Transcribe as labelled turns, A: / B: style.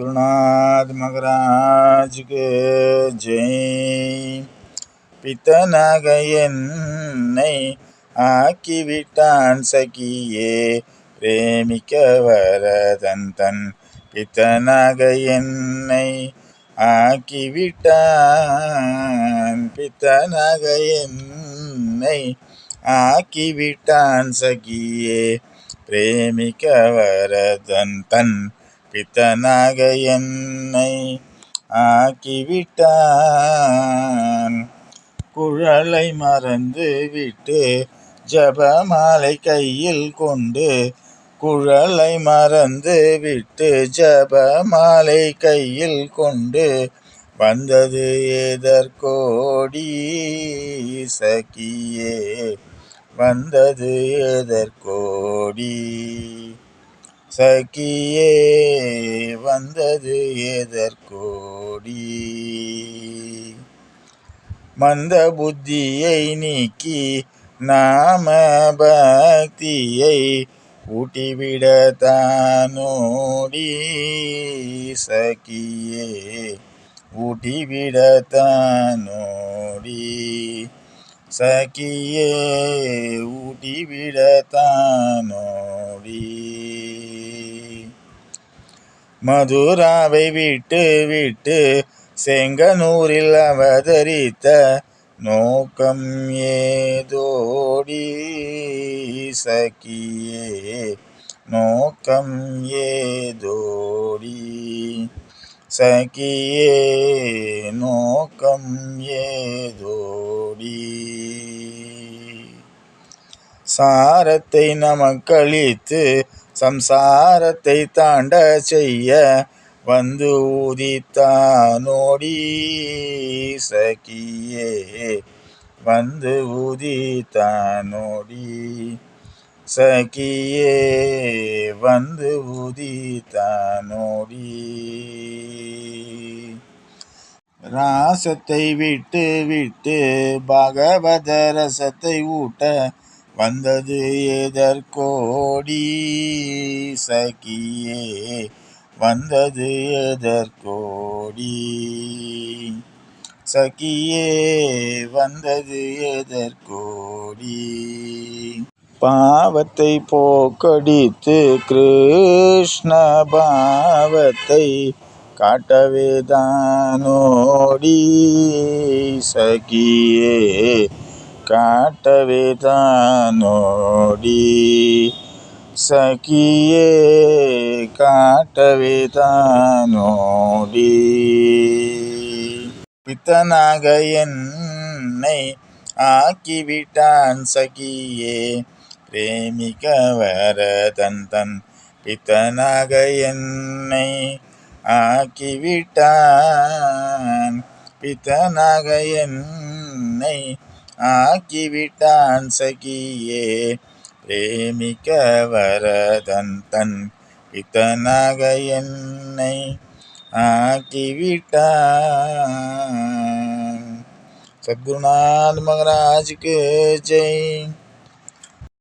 A: சத்குருநாத் மகராஜுக்கு ஜெய். பித்தனாக என்னை ஆக்கிவிட்டான் சகியே பிரேமிக்க வரதன் தன் பித்தனாக என்னை ஆக்கிவிட்டான். பித்தனாக என்னை ஆக்கிவிட்டான் சகியே பிரேமிக்க வரதன் தன் பித்தனாக என்னை ஆக்கிவிட்டான். குழலை மறந்து விட்டு ஜபமாலை கையில் கொண்டு குழலை மறந்து விட்டு ஜபமாலை கையில் கொண்டு வந்தது எதற்கோடி சகியே? வந்தது எதற்கோடி சகியே வந்தது எதற்கோடி? மந்த புத்தியை நீக்கி நாம பக்தியை ஊட்டிவிடத்தானோடி சகியே ஊட்டிவிடத்தானோடி சகியே ஊட்டிவிடத்தானோடி மதுராவை விட்டு விட்டு செங்கனூரில் அவதரித்த நோக்கம் ஏதோடி சகியே நோக்கம் ஏதோடி சகியே நோக்கம் ஏதோடி சாரத்தை நமக்களித்து சம்சாரத்தை தாண்ட செய்ய வந்து ஊதித்தானோடி சகியே. வந்து ஊதித்தானோடி சகியே. வந்து ஊதித்தானோடி ராசத்தை விட்டு விட்டு பகவத ரசத்தை ஊட்ட வந்தது எதற்கோடி சகியே? வந்தது எதற்கோடி சகியே? வந்தது எதற்கோடி? பாவத்தை போக்கடித்து கிருஷ்ண பாவத்தை காட்டவேதானோடி சகியே? காட்டவே தானோடி சகியே காட்டவே தானோடி பித்தனாக என்னை ஆக்கிவிட்டான் சகியே பிரேமிக்க வரதன் தன் பித்தனாக என்னை ஆக்கிவிட்டான். பித்தனாக என்னை ஆக்கிவிட்டான் சகியே. பிரேமிக்க வரதன் தன் பித்தனாக என்னை ஆக்கிவிட்டான். சத்குருநாத் மகராஜுக்கு ஜெய்.